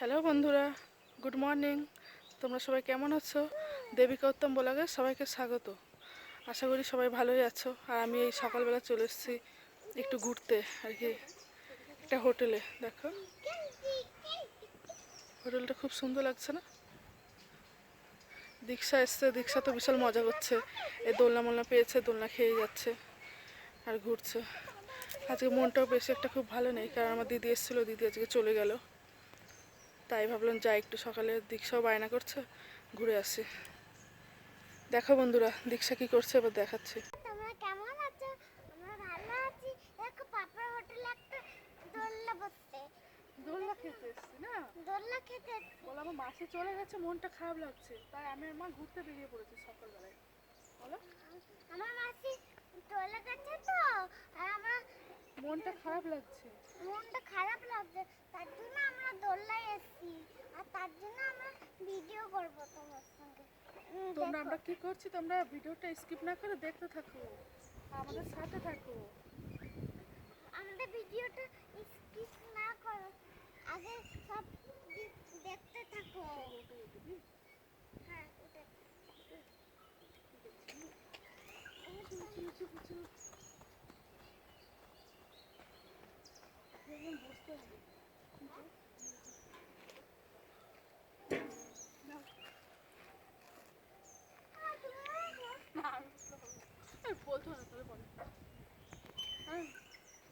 Hello বন্ধুরা, good morning. তোমরা সবাই কেমন আছো? দেবিকা উত্তম বলাগে সবাইকে স্বাগত। আশা করি সবাই ভালোই আছো। আর আমি এই সকালবেলা চলে এসেছি একটু ঘুরতে, আর কি। একটা হোটেলে, দেখো। হোটেলটা খুব সুন্দর লাগছে না? দীক্ষা এসছে, দীক্ষা তো বিশাল মজা করছে। এই দোলনা মোলনা পেয়েছে, দোলনা খেয়ে যাচ্ছে আর ঘুরছে। আজকে মনটাও বেশি একটা খুব ভালো নেই, কারণ আমার দিদি এসেছিল, দিদি আজকে চলে গেল। তাই ভাবলাম যাই একটু সকালে দীক্ষাও বায়না করছে ঘুরে আসি। দেখো বন্ধুরা দীক্ষা কি করছে এবার দেখাচ্ছি। তোমরা কেমন আছো? আমরা ভালো আছি। দেখো পাপার হোটেলে একটা দোলনা দোলনা খেতে এসছি না? দোলনা খেতে বলো আমার মাসি চলে গেছে মনটা খারাপ লাগছে। তাই আমি আর মা ঘুরতে বেরিয়ে পড়েছি সকালবেলায়। বলো। আমার মাসি চলে গেছে তো আর আমার মনটা খারাপ লাগছে। মনটা খারাপ লাগছে তার জন্য আমরা দোলনায় এসেছি আর তার জন্য আমরা ভিডিও করব তোমার সঙ্গে। তোমরা আমরা কি করছি? তোমরা ভিডিওটা স্কিপ না করে দেখতে থাকো। আমাদের সাথে থাকো। আমাদের ভিডিওটা স্কিপ না করো আগে সব দেখতে থাকো। হ্যাঁ ওটা এই বলতো না তাহলে বলো হ্যাঁ,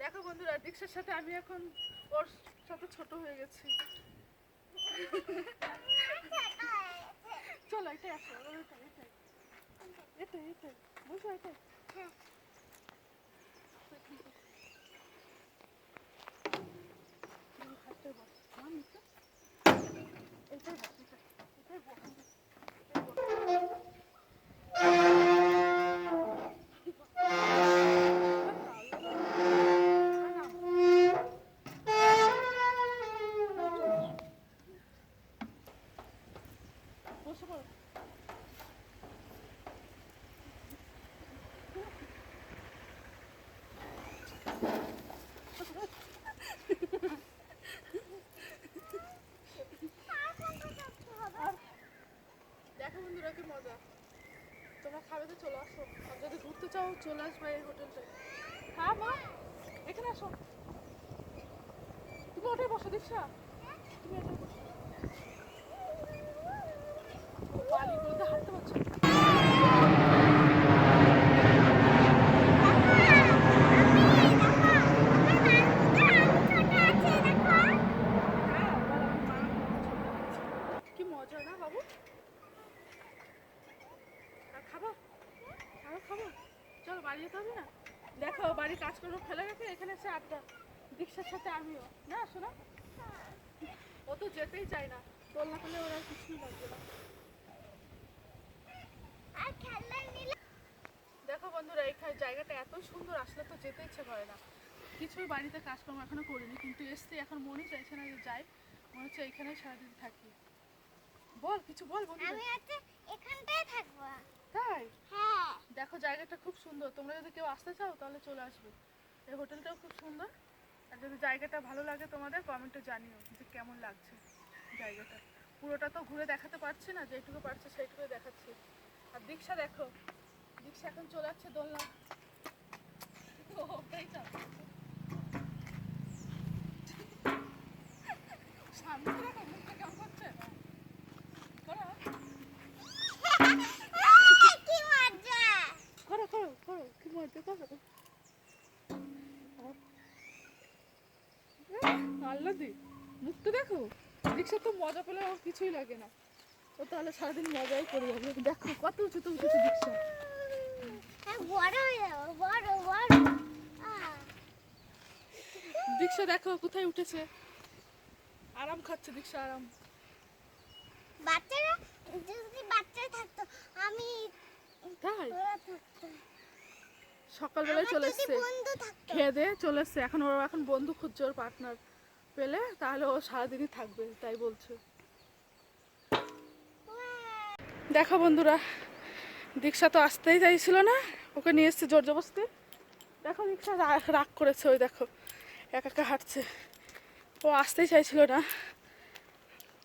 দেখো বন্ধুরা দীক্ষার সাথে আমি এখন ওর সাথে ছোট হয়ে গেছি। চলো, এটাই আসো। এটাই এটাই। এটাই বুঝো এটাই। তো চলে আসো, আর যদি ঘুরতে চাও, চলে আসবে এই হোটেলটায় হ্যাঁ মা, এখানে আসো। তুমি ওটাই বসো, দীক্ষা তুমি ওটাই বসো বালিগুলোতে হাঁটতে পারছ না? হ্যাঁ, বল আমার মা কি মজা না বাবু আর খাব আরও খাব চলো বাড়ি যেতে হবে না দেখো বাড়ির কাজকর্ম ফেলে রেখে এখানে এসে আড্ডা দীক্ষার সাথে আমিও। না শোনা। ও তো যেতেই চায় না। তোল না করলে ওরা কিছুই লাগবে না। দেখো বন্ধুরা এখানে জায়গাটা এত সুন্দর আসলে তো যেতে ইচ্ছে করে না। কিছুই বাড়িতে কাজকর্ম এখনও করিনি কিন্তু এসছি এখন মনই চাইছে না যে যাই। মনে হচ্ছে এখানে সারাদিন থাকি। বল কিছু বল বন্ধু আমি এখানটায় থাকব। তাই? হ্যাঁ। দেখো জায়গাটা খুব সুন্দর। তোমরা যদি কেউ আসতে চাও তাহলে চলে আসবে। এই হোটেলটাও খুব সুন্দর। আর যদি জায়গাটা ভালো লাগে তোমাদের কমেন্টে জানিও যে কেমন লাগছে জায়গাটা। পুরোটা তো ঘুরে দেখাতে পারছি না, যেটুকু পারছে সেইটুকু দেখাচ্ছি। আর দীক্ষা দেখো, দীক্ষা এখন চলে যাচ্ছে দোলনা। ওটাই তো। সামনে দেখো মুখটা কেমন করছে করো কি মজা করো করো করো কি মজা করো আল্লাহ দি মুখটা দেখো? রিক্সা তো মজা পেলে আর কিছুই লাগে না। ও তাহলে সারাদিন মজাই করে যাবে দেখো কত উঁচুতে উঠেছে রিক্সা। হ্যাঁ রিক্সা দেখো কোথায় উঠেছে? আরাম খাচ্ছে রিক্সা আরাম। বাচ্চারা যদি বাচ্চা থাকতো আমি তাই? সকালবেলায় চলে এসছে। খেয়ে দিয়ে চলে এসছে। এখন ওর এখন বন্ধু খুঁজছে ওর পার্টনার পেলে তাহলে ও সারাদিনই থাকবে, তাই বলছে। দেখো বন্ধুরা, দীক্ষা তো আসতেই চাইছিল না, ওকে নিয়ে এসছে জোর জবস্তি দেখো দীক্ষা রাগ করেছে ওই দেখো, একা একা হাঁটছে। ও আসতেই চাইছিল না।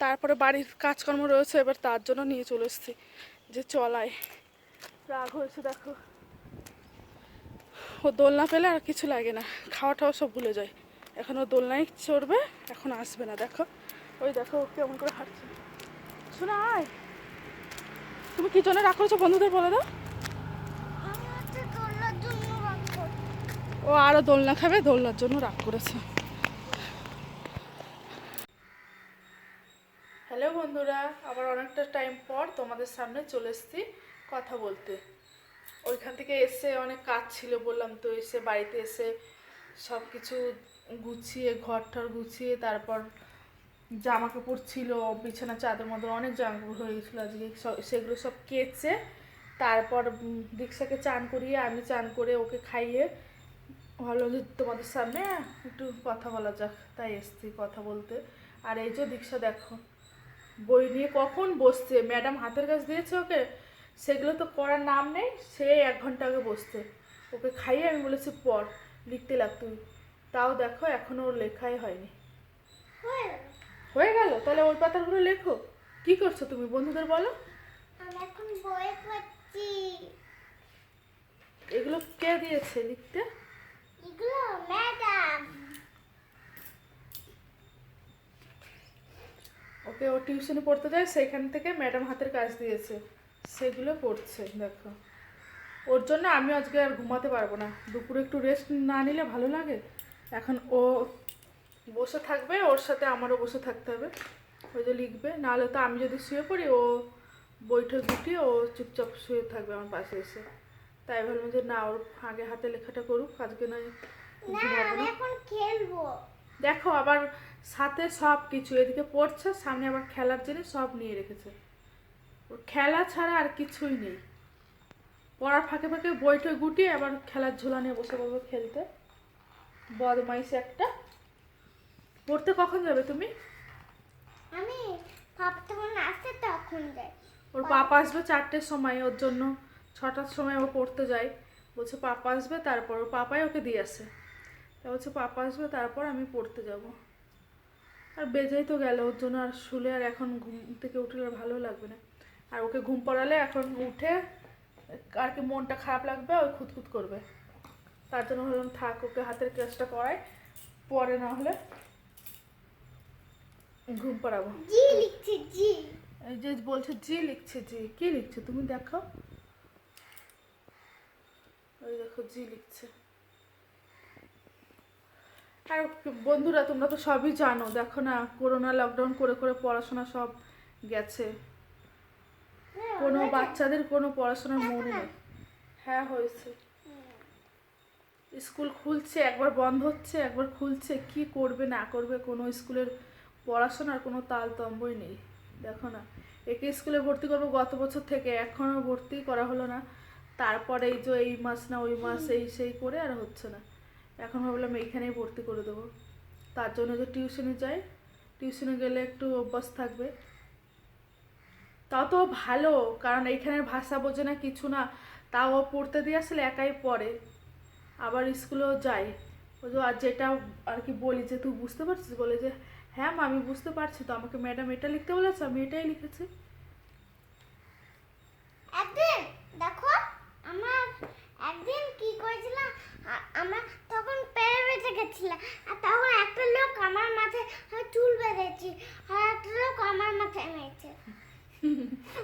তারপরে বাড়ির কাজকর্ম রয়েছে, এবার তার জন্য নিয়ে চলে এসেছি, যে চলায়। রাগ হয়েছে দেখো। ও দোলনা পেলে আর কিছু লাগে না খাওয়া টাওয়া সব ভুলে যায়। এখন ও দোলনায় চড়বে, এখন আসবে না, দেখো। ওই দেখো, ও কেমন করে হাঁটছে। শোনা তুমি কি জন্য করেছ বন্ধুদের বলে দাও। ও আরও দোলনা খাবে, দোলনার জন্য রাগ করেছে। হ্যালো বন্ধুরা, আবার অনেকটা টাইম পর তোমাদের সামনে চলে এসছি কথা বলতে। ওইখান থেকে এসে অনেক কাজ ছিল বললাম তো, এসে বাড়িতে এসে সব কিছু গুছিয়ে ঘর টর গুছিয়ে, তারপর জামা কাপড় ছিল, বিছানা, চাদর মধ্যে অনেক জামা কাপড় হয়ে গেছিল আজকে। সেগুলো সব কেচে তারপর দীক্ষাকে চান করিয়ে আমি চান করে ওকে খাইয়ে ভালো যে তোমাদের সামনে একটু কথা বলা যাক। তাই এসছি কথা বলতে। আর এই যে দীক্ষা দেখো, বই নিয়ে কখন বসছে? ম্যাডাম হাতের কাজ দিয়েছে ওকে? সেগুলো তো করার নাম নেই, সে এক ঘণ্টা আগে বসছে। ওকে খাইয়ে আমি বলেছি পর লিখতে লাগ তুই। তাও দেখো এখনও ওর লেখাই হয়নি। হয়ে গেল। তাহলে ওই পাতাগুলো লেখো। কি করছ তুমি বন্ধুদের বলো? পড়ছি। এগুলো কে দিয়েছে লিখতে? এগুলো ম্যাডাম। ওকে ও টিউশনে পড়তে যায় সেখান থেকে ম্যাডাম হাতের কাজ দিয়েছে। সেগুলো করছে দেখো। ওর জন্য আমি আজকে আর ঘুমাতে পারব না। দুপুরে একটু রেস্ট না নিলে ভালো লাগে? এখন ও বসে থাকবে ওর সাথে আমারও বসে থাকতে হবে। ওই যে লিখবে নাহলে তো আমি যদি শুয়ে পড়ি ও বইটা গুটিয়ে ও চুপচাপ শুয়ে থাকবে আমার পাশে এসে। তাই ভাবলাম যে না ওর আগে হাতে লেখাটা করুক আজকে নয় খেলব। দেখো আবার সাথে সব কিছু এদিকে পড়ছে সামনে আবার খেলার জিনিস সব নিয়ে রেখেছে। ওর খেলা ছাড়া আর কিছুই নেই। পড়ার ফাঁকে ফাঁকে বইটা গুটিয়ে আবার খেলার ঝোলা নিয়ে বসে পড়বে খেলতে। বদমাইশ একটা। পড়তে কখন যাবে তুমি? আমি ভাবতে মনে আসছে তখন যাই। ওর পাপা আসবে চারটের সময় ওর জন্য। ছটার সময় ও পড়তে যায়। বলছে পাপা আসবে তারপর ওর পাপাই ওকে দিয়ে আসে। তা বলছে পাপা আসবে তারপর আমি পড়তে যাব। আর বেজেই তো গেল ওর জন্য। আর শুলে আর এখন ঘুম থেকে উঠলে আর ভালো লাগবে না। আর ওকে ঘুম পড়ালে এখন উঠে আর কি মনটা খারাপ লাগবে ওই খুঁতখুত করবে। তার জন্য ভাবলাম থাক ওকে হাতের কাজটা করাই পরে না হলে ঘুম পাড়াবো। জি লিখছি জি। এই যে বলছে জি লিখছে জি। কি লিখছে? তুমি দেখো। ওই দেখো জি লিখছে। আর বন্ধুরা তোমরা তো সবই জানো। দেখো না করোনা লকডাউন করে করে পড়াশোনা সব গেছে। কোনো বাচ্চাদের কোনো পড়াশোনার মনে নেই। হ্যাঁ হয়েছে। স্কুল খুলছে একবার বন্ধ হচ্ছে একবার খুলছে কি করবে না করবে কোনো স্কুলের পড়াশোনার কোনো তালতম্বই নেই। দেখো না একে স্কুলে ভর্তি করব গত বছর থেকে এখনও ভর্তি করা হলো না তারপরে এই যে এই মাস না ওই মাস এই সেই করে আর হচ্ছে না। এখন ভাবলাম এইখানেই ভর্তি করে দেবো। তার জন্য যে টিউশনে যাই টিউশনে গেলে একটু অভ্যাস থাকবে। তাও তো ভালো কারণ এইখানের ভাষা বোঝে না কিছু না তাও পড়তে দিয়ে আসলে একাই পড়ে। আবার স্কুলেও যায় ওই যে আর যেটা আর কি বলি যে তুই বুঝতে পারছিস? বলে যে হ্যাঁ মা আমি বুঝতে পারছি। তো আমাকে ম্যাডাম এটা লিখতে বলেছে আমি এটাই লিখেছি। একদিন দেখো আমার একদিন কি করেছিলাম আমরা তখন পেরে বেঁচে গেছিলাম আর তখন একটা লোক আমার মাথায় চুল বেঁধেছি আর একটা লোক আমার মাথায় মেরেছে।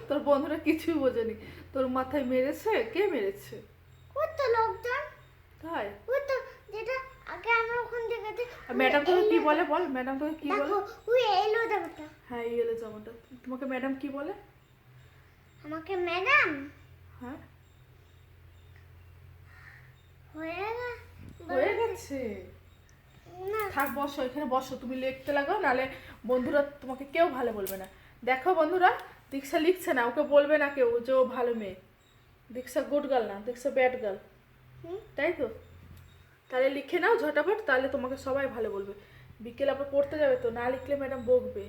তোর বন্ধুরা কিছুই বোঝেনি। তোর মাথায় মেরেছে? কে মেরেছে? কত লোকজন? তাই ওই তো যেটা আগে আমরা ওখান থেকে ম্যাডাম তোকে কি বলে বল? ম্যাডাম তোকে কি বলে? ওই এলো জামাটা। হ্যাঁ এলো জামাটা। তোমাকে ম্যাডাম কি বলে? আমাকে ম্যাডাম হ্যাঁ। হয়ে হয়ে গেছে? থাক বসো এখানে বসো। তুমি লিখতে লাগাও নালে বন্ধুরা তোমাকে কেউ ভালো বলবে না। দেখো বন্ধুরা দীক্ষা লিখছে না ওকে বলবে না কেউ যে ও ভালো মেয়ে। দীক্ষা গুড গার্ল না দীক্ষা ব্যাড গার্ল? তাই তো? তাহলে লিখে নাও ঝটাফট তাহলে তোমাকে সবাই ভালো বলবে। বিকেল আবার পড়তে যাবে তো, না লিখলে ম্যাডাম বকবে।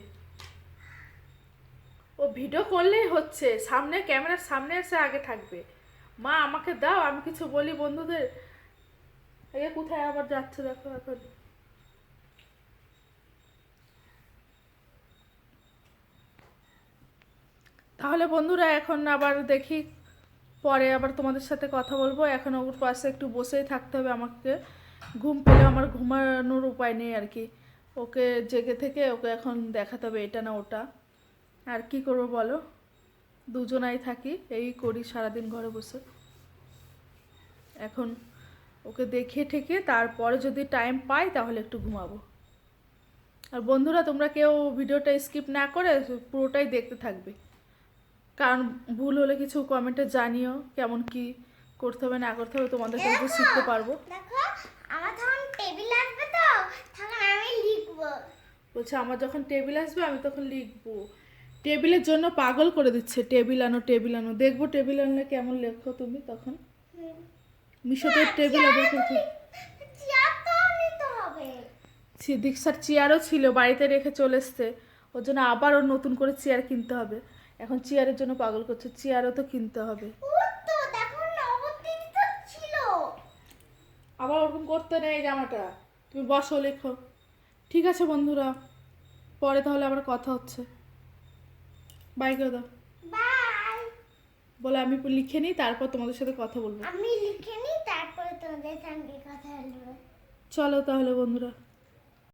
ও ভিডিও করলেই হচ্ছে, সামনে ক্যামেরার সামনে এসে আগে থাকবে। মা, আমাকে দাও, আমি কিছু বলি বন্ধুদের। এই কোথায় আবার যাচ্ছে দেখো এখন। তাহলে বন্ধুরা এখন আবার দেখি পরে আবার তোমাদের সাথে কথা বলব। এখন ওর পাশে একটু বসেই থাকতে হবে আমাকে। ঘুম পেলে আমার ঘুমানোর উপায় নেই আর কি। ওকে জেগে থেকে ওকে এখন দেখাতে হবে এটা না ওটা। আর কি করব বলো? দুজনাই থাকি, এই করি সারাদিন ঘরে বসে। এখন ওকে দেখে ঠেকে তারপরে যদি টাইম পাই তাহলে একটু ঘুমাবো। আর বন্ধুরা, তোমরা কেউ ভিডিওটা স্কিপ না করে পুরোটাই দেখতে থাকবে। কারণ ভুল হলে কিছু কমেন্টে জানিও কেমন কি করতে হবে না করতে হবে তোমাদের কাছে শিখতে পারব। আমার তখন টেবিল আসবে তো তখন আমি লিখব। বলছে আমার যখন টেবিল আসবে আমি তখন লিখব। টেবিলের জন্য পাগল করে দিচ্ছে টেবিল আনো টেবিল আনো। দেখব টেবিল আনলে কেমন লেখো তুমি তখন? মিশোতে টেবিল দেখেছি চেয়ার তো নিতে হবে। দীক্ষার চেয়ারও ছিল বাড়িতে রেখে চলে এসছে। ওর জন্য আবার ওর নতুন করে চেয়ার কিনতে হবে। এখন চেয়ারের জন্য পাগল করছে চেয়ারও তো কিনতে হবে। আবার ওরকম করতে নেই জামাটা। তুমি বসো লেখো। ঠিক আছে বন্ধুরা পরে তাহলে আবার কথা হচ্ছে। বাই করে দাও বলে আমি লিখে নিই তারপর তোমাদের সাথে কথা বলব। আমি লিখে নিই তারপরে তোমাদের সঙ্গে কথা বলব। চলো তাহলে বন্ধুরা।